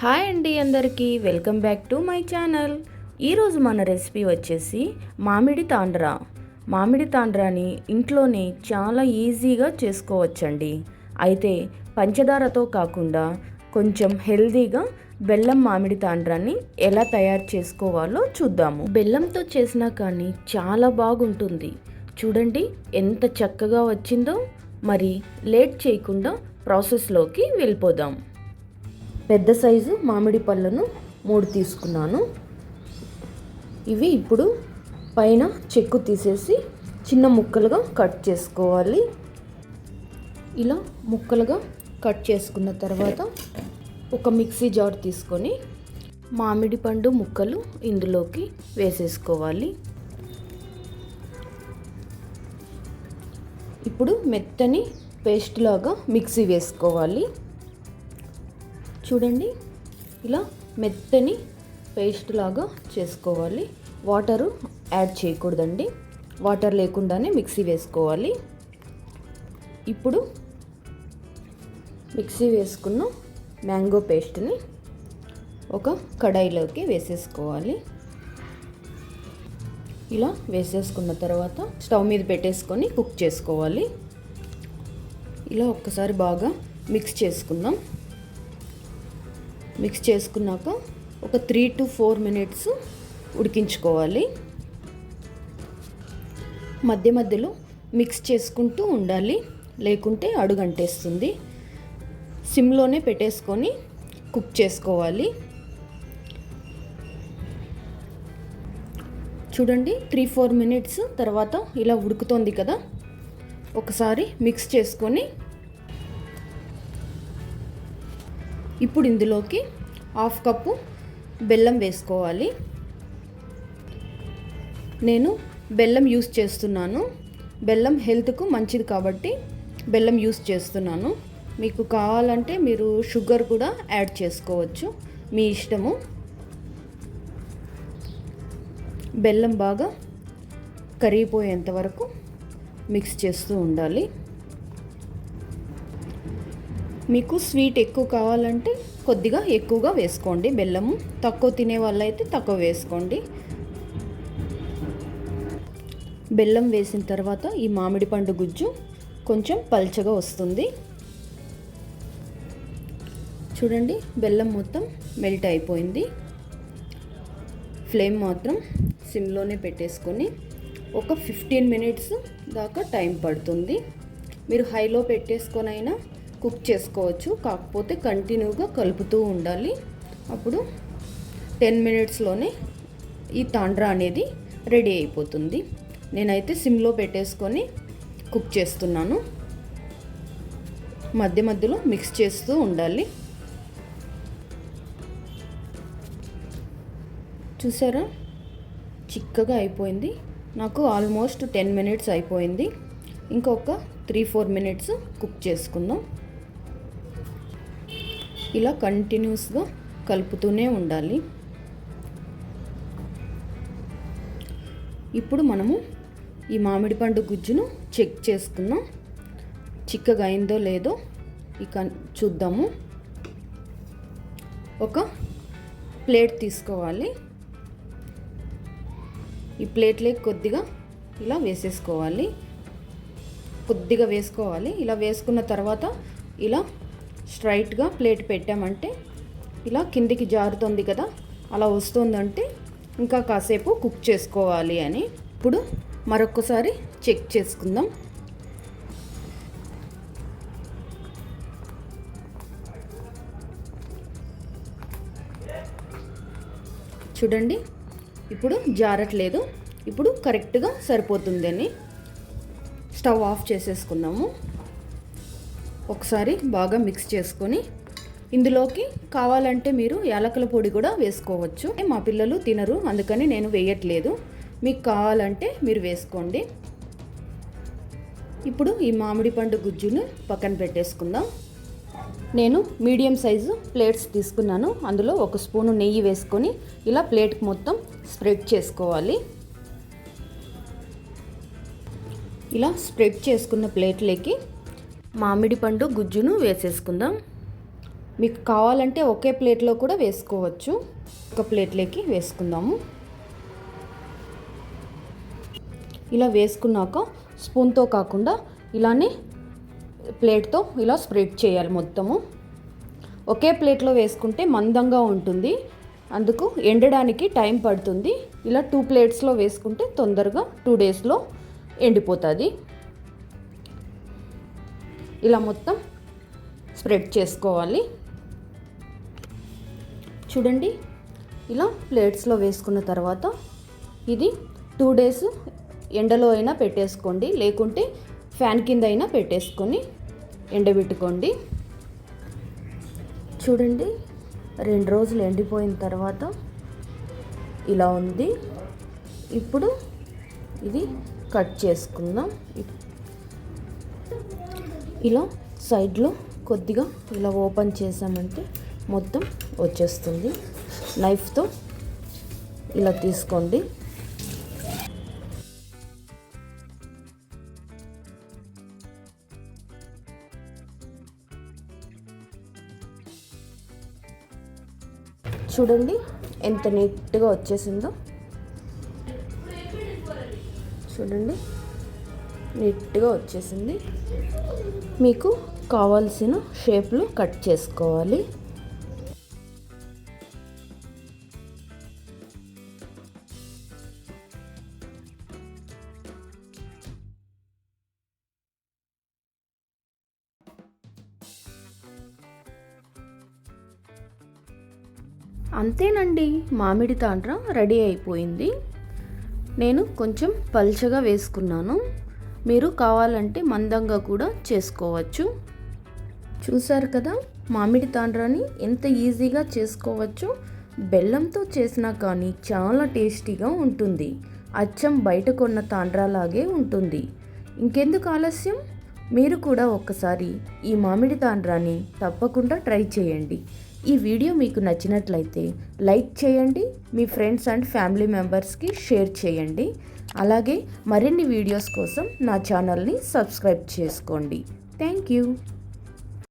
Hi అండి అందరికీ welcome back to my channel. ఈరోజు మన రెసిపీ వచ్చేసి మామిడి తాండ్రా. మామిడి తాండ్రాని ఇంట్లోనే చాలా ఈజీగా చేసుకోవచ్చండి. అయితే పంచదారతో కాకుండా కొంచెం హెల్దీగా బెల్లం మామిడి తాండ్రాన్ని ఎలా తయారు చేసుకోవాలో చూద్దాము. బెల్లంతో చేసినా కానీ చాలా బాగుంటుంది. చూడండి ఎంత చక్కగా వచ్చిందో. మరి లేట్ చేయకుండా ప్రాసెస్లోకి వెళ్ళిపోదాం. పెద్ద సైజు మామిడి పళ్ళను మూడు తీసుకున్నాను. ఇవి ఇప్పుడు పైన చెక్కు తీసేసి చిన్న ముక్కలుగా కట్ చేసుకోవాలి. ఇలా ముక్కలుగా కట్ చేసుకున్న తర్వాత ఒక మిక్సీ జార్ తీసుకొని మామిడి పండు ముక్కలు ఇందులోకి వేసేసుకోవాలి. ఇప్పుడు మెత్తని పేస్ట్ లాగా మిక్సీ వేసుకోవాలి. చూడండి. ఇలా మెత్తని పేస్ట్ లాగా చేసుకోవాలి. వాటరు యాడ్ చేయకూడదండి. వాటర్ లేకుండానే మిక్సీ వేసుకోవాలి. ఇప్పుడు మిక్సీ వేసుకున్న మ్యాంగో పేస్ట్ని ఒక కడాయిలోకి వేసేసుకోవాలి. ఇలా వేసేసుకున్న తర్వాత స్టవ్ మీద పెట్టేసుకొని కుక్ చేసుకోవాలి. ఇలా ఒక్కసారి బాగా మిక్స్ చేసుకుందాం. మిక్స్ చేసుకున్నాక ఒక త్రీ టు ఫోర్ మినిట్స్ ఉడికించుకోవాలి. మధ్య మధ్యలో మిక్స్ చేసుకుంటూ ఉండాలి. లేకుంటే అడుగంటేస్తుంది. సిమ్లోనే పెట్టేసుకొని కుక్ చేసుకోవాలి. చూడండి త్రీ ఫోర్ మినిట్స్ తర్వాత ఇలా ఉడుకుతోంది కదా? ఒకసారి మిక్స్ చేసుకొని ఇప్పుడు ఇందులోకి హాఫ్ కప్పు బెల్లం వేసుకోవాలి. నేను బెల్లం యూస్ చేస్తున్నాను. బెల్లం హెల్త్కు మంచిది కాబట్టి బెల్లం యూస్ చేస్తున్నాను. మీకు కావాలంటే మీరు షుగర్ కూడా యాడ్ చేసుకోవచ్చు. మీ ఇష్టము. బెల్లం బాగా కరిగిపోయేంత వరకు మిక్స్ చేస్తూ ఉండాలి. మీకు స్వీట్ ఎక్కువ కావాలంటే కొద్దిగా ఎక్కువగా వేసుకోండి. బెల్లము తక్కువ తినే వాళ్ళైతే తక్కువ వేసుకోండి. బెల్లం వేసిన తర్వాత ఈ మామిడి పండు గుజ్జు కొంచెం పల్చగా వస్తుంది. చూడండి బెల్లం మొత్తం మెల్ట్ అయిపోయింది. ఫ్లేమ్ మాత్రం సిమ్లోనే పెట్టేసుకొని ఒక ఫిఫ్టీన్ మినిట్స్ దాకా టైం పడుతుంది. మీరు హైలో పెట్టేసుకొని అయినా కుక్ చేసుకోవచ్చు. కాకపోతే కంటిన్యూగా కలుపుతూ ఉండాలి. అప్పుడు టెన్ మినిట్స్లోనే ఈ తాండ్రా అనేది రెడీ అయిపోతుంది. నేనైతే సిమ్లో పెట్టేసుకొని కుక్ చేస్తున్నాను. మధ్య మధ్యలో మిక్స్ చేస్తూ ఉండాలి. చూసారా? చిక్కగా అయిపోయింది. నాకు ఆల్మోస్ట్ టెన్ మినిట్స్ అయిపోయింది. ఇంకొక త్రీ ఫోర్ మినిట్స్ కుక్ చేసుకుందాం. ఇలా కంటిన్యూస్గా కలుపుతూనే ఉండాలి. ఇప్పుడు మనము ఈ మామిడి పండు గుజ్జును చెక్ చేసుకుందాం. చిక్కగా అయిందో లేదో ఇక చూద్దాము. ఒక ప్లేట్ తీసుకోవాలి. ఈ ప్లేట్లే కొద్దిగా ఇలా వేసేసుకోవాలి. కొద్దిగా వేసుకోవాలి. ఇలా వేసుకున్న తర్వాత ఇలా స్ట్రైట్గా ప్లేట్ పెట్టామంటే ఇలా కిందికి జారుతుంది కదా అలా వస్తుందంటే ఇంకా కాసేపు కుక్ చేసుకోవాలి అని. ఇప్పుడు మరొకసారి చెక్ చేసుకుందాం. చూడండి ఇప్పుడు జారట్లేదు. ఇప్పుడు కరెక్ట్గా సరిపోతుందని స్టవ్ ఆఫ్ చేసేసుకున్నాము. ఒకసారి బాగా మిక్స్ చేసుకొని ఇందులోకి కావాలంటే మీరు యాలకుల పొడి కూడా వేసుకోవచ్చు. మా పిల్లలు తినరు అందుకని నేను వేయట్లేదు. మీకు కావాలంటే మీరు వేసుకోండి. ఇప్పుడు ఈ మామిడి పండు గుజ్జును పక్కన పెట్టేసుకుందాం. నేను మీడియం సైజు ప్లేట్స్ తీసుకున్నాను. అందులో ఒక స్పూను నెయ్యి వేసుకొని ఇలా ప్లేట్కి మొత్తం స్ప్రెడ్ చేసుకోవాలి. ఇలా స్ప్రెడ్ చేసుకున్న ప్లేట్లోకి మామిడి పండు గుజ్జును వేసేసుకుందాం. మీకు కావాలంటే ఒకే ప్లేట్లో కూడా వేసుకోవచ్చు. ఒక ప్లేట్లోకి వేసుకుందాము. ఇలా వేసుకున్నాక స్పూన్తో కాకుండా ఇలానే ప్లేట్తో ఇలా స్ప్రెడ్ చేయాలి మొత్తము. ఒకే ప్లేట్లో వేసుకుంటే మందంగా ఉంటుంది. అందుకు ఎండడానికి టైం పడుతుంది. ఇలా టూ ప్లేట్స్లో వేసుకుంటే తొందరగా టూ డేస్లో ఎండిపోతుంది. ఇలా మొత్తం స్ప్రెడ్ చేసుకోవాలి. చూడండి ఇలా ప్లేట్స్లో వేసుకున్న తర్వాత ఇది టూ డేస్ ఎండలో అయినా పెట్టేసుకోండి లేకుంటే ఫ్యాన్ కింద అయినా పెట్టేసుకొని ఎండబెట్టుకోండి. చూడండి రెండు రోజులు ఎండిపోయిన తర్వాత ఇలా ఉంది. ఇప్పుడు ఇది కట్ చేసుకుందాం. ఇలా సైడ్లో కొద్దిగా ఇలా ఓపెన్ చేసామంటే మొత్తం వచ్చేస్తుంది. నైఫ్తో ఇలా తీసుకోండి. చూడండి ఎంత నీట్గా వచ్చేసిందో. చూడండి. నీట్గా వచ్చేసింది. మీకు కావాల్సిన షేప్లో కట్ చేసుకోవాలి. అంతేనండి మామిడి తాండ్ర రెడీ అయిపోయింది. నేను కొంచెం పల్చగా వేసుకున్నాను. మీరు కావాలంటే మందంగా కూడా చేసుకోవచ్చు. చూసారు కదా మామిడి తాండ్రాని ఎంత ఈజీగా చేసుకోవచ్చు బెల్లంతో చేసినా కానీ చాలా టేస్టీగా ఉంటుంది. అచ్చం బయట కొన్న తాండ్రాలాగే ఉంటుంది. ఇంకెందుకు ఆలస్యం? మీరు కూడా ఒక్కసారి ఈ మామిడి తాండ్రాని తప్పకుండా ట్రై చేయండి. ఈ వీడియో మీకు నచ్చినట్లయితే లైక్ చేయండి మీ ఫ్రెండ్స్ అండ్ ఫ్యామిలీ మెంబర్స్కి షేర్ చేయండి. అలాగే మరిన్ని వీడియోస్ కోసం నా ఛానల్ని సబ్స్క్రైబ్ చేసుకోండి. Thank you.